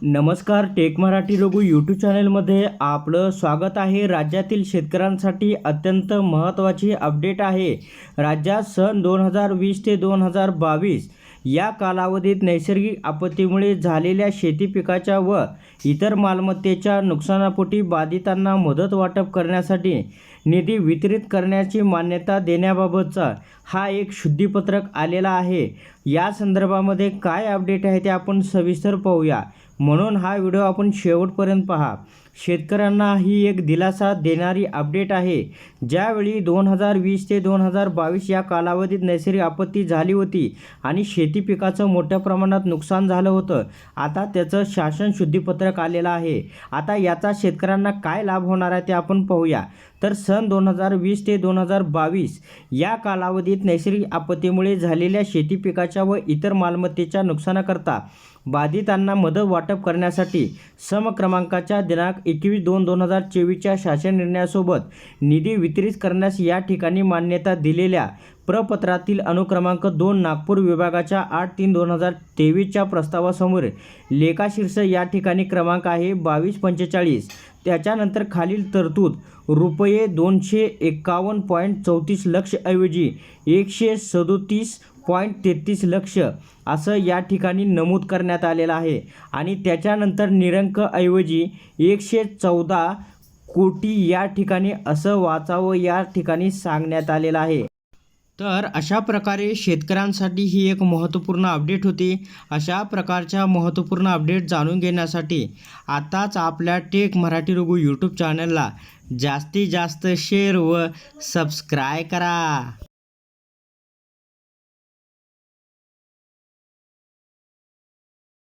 नमस्कार take Marathi logo YouTube चॅनलमध्ये आपलं स्वागत आहे. राज्यातील शेतकऱ्यांसाठी अत्यंत महत्त्वाची अपडेट आहे. राज्यात सन दोन हजार वीस ते दोन हजार बावीस या कालावधीत नैसर्गिक आपत्तीमुळे झालेल्या शेती पिकाच्या व इतर मालमत्तेच्या नुकसानापोटी बाधितांना मदत वाटप करण्यासाठी निधी वितरित करण्याची मान्यता देण्याबाबतचा हा एक शुद्धीपत्रक आलेला आहे. या संदर्भामध्ये काय अपडेट आहे ते आपण सविस्तर पाहूया. म्हणून हा व्हिडिओ आपण शेवटपर्यंत पहा. शेतकऱ्यांना ही एक दिलासा देणारी अपडेट आहे. ज्यावेळी दोन हजार वीस ते दोन हजार बावीस या कालावधीत नैसर्गिक आपत्ती झाली होती आणि शेती पिकाचं मोठ्या प्रमाणात नुकसान झालं होतं आता त्याचं शासन शुद्धीपत्रक आलेलं आहे. आता याचा शेतकऱ्यांना काय लाभ होणार आहे ते आपण पाहूया. तर सन दोन हजार वीस ते दोन हजार बावीस या कालावधीत नैसर्गिक आपत्तीमुळे झालेल्या शेती पिकाच्या व इतर मालमत्तेच्या नुकसानाकरता बाधितांना मदत वाटप करण्यासाठी सम क्रमांकाच्या दिनांक एकवीस दोन दोन हजार चोवीसच्या शासन निर्णयासोबत निधी वितरित करण्यास या ठिकाणी मान्यता दिलेल्या प्रपत्रातील अनुक्रमांक दोन नागपूर विभागाच्या आठ तीन दोन हजार तेवीसच्या प्रस्तावासमोर लेखाशीर्ष या ठिकाणी क्रमांक आहे बावीस पंचेचाळीस. त्याच्यानंतर खालील तरतूद रुपये दोनशे एकावन्न पॉईंट चौतीस लक्षऐवजी एकशे सदोतीस पॉईंट तेहतीस लक्ष असं या ठिकाणी नमूद करण्यात आलेलं आहे. आणि त्याच्यानंतर निरंक ऐवजी एकशे चौदा कोटी या ठिकाणी असं वाचावं या ठिकाणी सांगण्यात आलेलं आहे. तर अशा प्रकारे शेतकऱ्यांसाठी ही एक महत्त्वपूर्ण अपडेट होती. अशा प्रकारच्या महत्त्वपूर्ण अपडेट जाणून घेण्यासाठी आताच आपल्या टेक मराठी रघु यूट्यूब चॅनलला जास्तीत जास्त शेअर व सबस्क्राय करा.